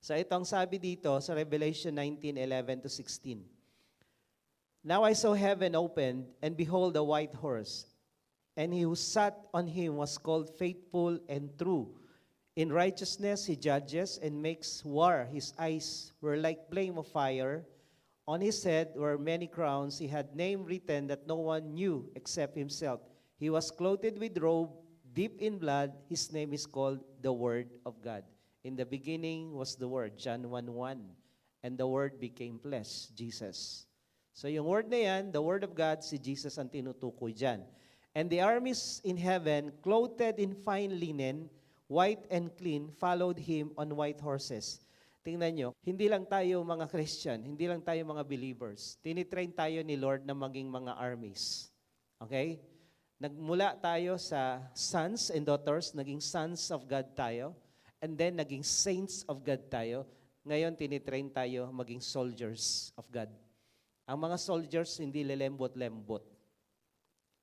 So ito ang sabi dito sa Revelation 19:11 to 16. Now I saw heaven opened, and behold a white horse, and he who sat on him was called faithful and true. In righteousness he judges and makes war. His eyes were like flame of fire. On his head were many crowns. He had name written that no one knew except himself. He was clothed with robe deep in blood. His name is called the Word of God. In the beginning was the Word, John 1:1. And the Word became flesh, Jesus. So yung word na yan, the word of God, si Jesus ang tinutukoy dyan. And the armies in heaven, clothed in fine linen, white and clean, followed him on white horses. Tingnan nyo, hindi lang tayo mga Christian, hindi lang tayo mga believers. Tinitrain tayo ni Lord na maging mga armies. Okay? Nagmula tayo sa sons and daughters, naging sons of God tayo, and then naging saints of God tayo. Ngayon, tinitrain tayo maging soldiers of God. Ang mga soldiers hindi lelembot-lembot.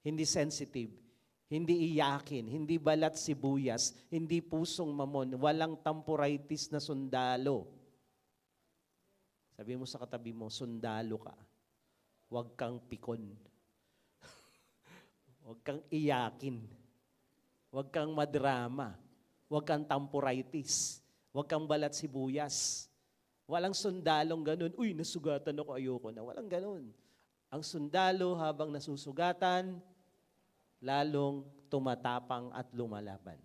Hindi sensitive. Hindi iyakin. Hindi balat sibuyas. Hindi pusong mamon. Walang tamporitis na sundalo. Sabi mo sa katabi mo, sundalo ka. Huwag kang pikon. Huwag kang iyakin. Huwag kang madrama. Huwag kang tamporitis. Huwag kang balat sibuyas. Walang sundalong ganun, uy, nasugatan ako, ayoko na. Walang ganun. Ang sundalo habang nasusugatan, lalong tumatapang at lumalaban.